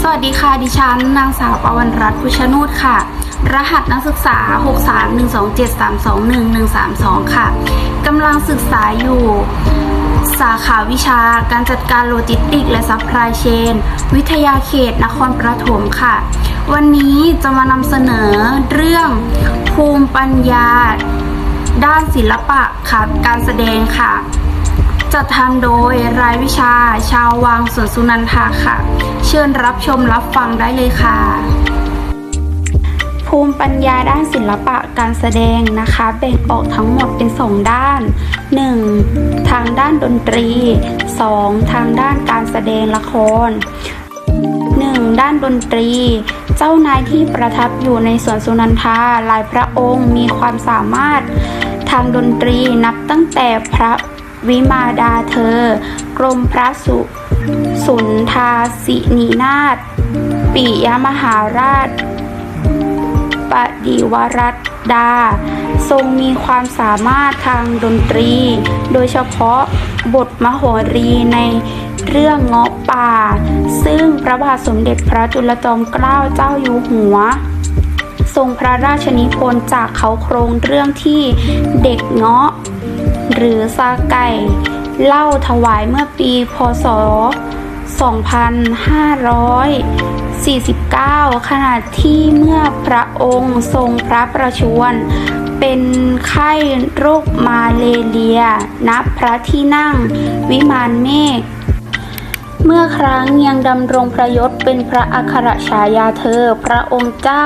สวัสดีค่ะ ดิฉัน นางสาวปวันรัตน์พุชนูตค่ะ รหัสนักศึกษา 63127321132 ค่ะกำลังศึกษาอยู่สาขาวิชาการจัดการโลจิสติก และซัพพลายเชน วิทยาเขตนครปฐมค่ะ วันนี้จะมานำเสนอเรื่องภูมิปัญญา ด้านศิลปะค่ะการแสดงค่ะ จัดทำโดยรายวิชาชาววังสวนสุนันทาค่ะ เชิญรับชมรับฟังได้เลยค่ะ ภูมิปัญญาด้านศิลปะการแสดงนะคะ แบ่งออกทั้งหมดเป็น 2 ด้าน 1. ทางด้านดนตรี 2. ทางด้านการแสดงละคร 1. ด้านดนตรี เจ้านายที่ประทับอยู่ในสวนสุนันทาหลายพระองค์มีความสามารถทางดนตรีนับตั้งแต่พระ วิมาดาเธอ กรมพระสุสุนทาสินีนาถปิยมหาราชปดิวรัตดา ทรงมีความสามารถทางดนตรี โดยเฉพาะบทมโหรีในเรื่องเงาะป่า ซึ่งพระบาทสมเด็จพระจุลจอมเกล้าเจ้าอยู่หัว ทรงพระราชนิพนธ์จากเขาโครงเรื่องที่เด็กเงาะ หรือซาไก่เล่าถวายเมื่อปีพศ 2549 ขณะที่เมื่อพระองค์ทรงพระประชวรเป็นไข้โรคมาเลเรียณพระที่นั่ง วิมานเมฆ เมื่อครั้งยังดำรงพระยศเป็นพระอัครฉายาเธอ พระองค์เจ้า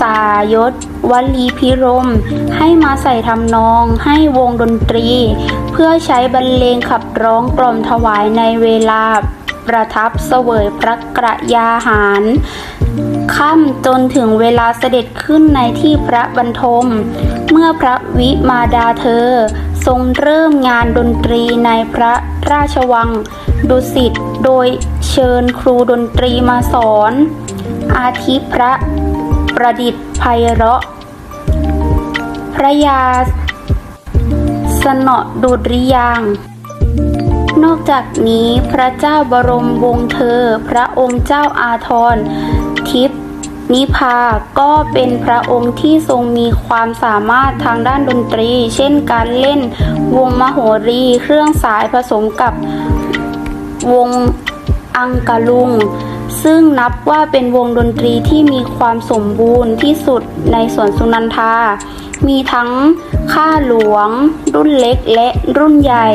สายศวลีพิรม ให้มาใส่ทำนองให้วงดนตรี เพื่อใช้บรรเลงขับร้องกล่อมถวายในเวลาประทับเสวยพระกระยาหารค่ำจนถึงเวลาเสด็จขึ้นในที่พระบรรทม เมื่อพระวิมาดาเธอ ทรงเริ่มงานดนตรีในพระราชวังดุสิตโดยเชิญครูดนตรีมาสอน อาทิพระประดิษฐ์ไพเราะ พระยาสนอดุริยาง นอกจากนี้พระเจ้าบรมวงศ์เธอ พระองค์เจ้าอาทรทิพย์ นิพาก็เป็นพระองค์ที่ทรงมีความสามารถทางด้านดนตรี เช่นการเล่นวงมโหรี เครื่องสายผสมกับวงอังกะลุง ซึ่งนับว่าเป็นวงดนตรีที่มีความสมบูรณ์ที่สุดในสวนสุนันทา มีทั้งข้าหลวง รุ่นเล็กและรุ่นใหญ่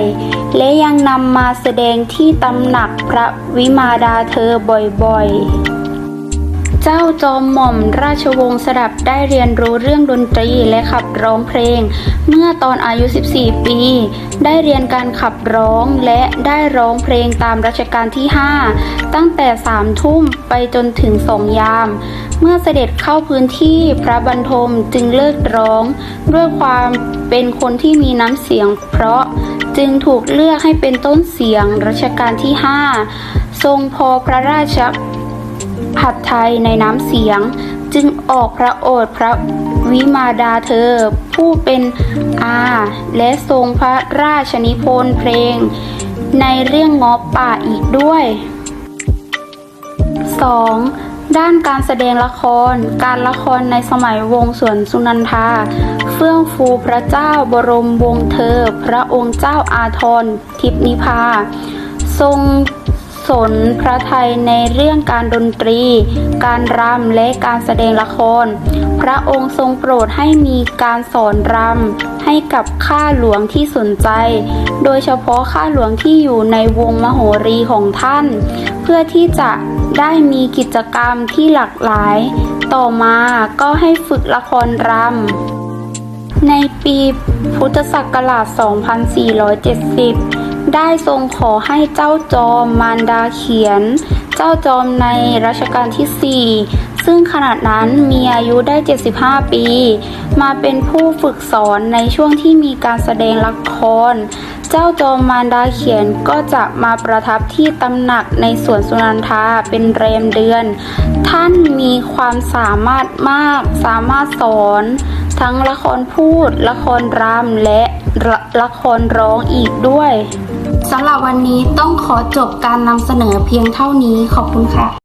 และยังนำมาแสดงที่ตำหนักพระวิมาดาเธอบ่อยๆ เจ้าจอมหม่อมราชวงศ์สดับได้เรียนรู้เรื่องดนตรีและขับร้องเพลง เมื่อตอนอายุ 14 ปี ได้เรียนการขับร้องและได้ร้องเพลงตามรัชกาลที่ 5 ตั้งแต่สามทุ่มไปจนถึงสองยาม เมื่อเสด็จเข้าพื้นที่พระบรรทมจึงเลิกร้อง ด้วยความเป็นคนที่มีน้ำเสียงเพราะจึงถูกเลือกให้เป็นต้นเสียงรัชกาลที่ 5 ทรงพอพระราช ผัดไทยในน้ำเสียง จึงออกพระโอษฐ์พระวิมาดาเธอ ผู้เป็นอาและทรงพระราชนิพนธ์เพลง ในเรื่องงอป่าอีกด้วย 2. ด้านการแสดงละคร การละครในสมัยวงสวนสุนันทา เฟื่องฟูพระเจ้าบรมวงศ์เธอ พระองค์เจ้าอาทรทิพนิพา ทรง สนพระไทยในเรื่องการดนตรี การรำและการแสดงละคร พระองค์ทรงโปรดให้มีการสอนรำให้กับข้าหลวงที่สนใจ โดยเฉพาะข้าหลวงที่อยู่ในวงมโหรีของท่าน เพื่อที่จะได้มีกิจกรรมที่หลากหลาย ต่อมาก็ให้ฝึกละครรำในปีพุทธศักราช 2470 ได้ทรงขอให้เจ้าจอมมารดาเขียน เจ้าจอมในรัชกาลที่ 4 ซึ่งขณะนั้นมีอายุได้ 75 ปี มาเป็นผู้ฝึกสอนในช่วงที่มีการแสดงละคร เจ้าจอมมารดาเขียนก็จะมาประทับที่ตำหนักในสวนสุนันทาเป็นแรมเดือน ท่านมีความสามารถมากสามารถสอน ทั้งละครพูด ละครรำและ ละละครร้องอีกด้วยสำหรับวันนี้ต้องขอจบการนำเสนอเพียงเท่านี้ขอบคุณค่ะ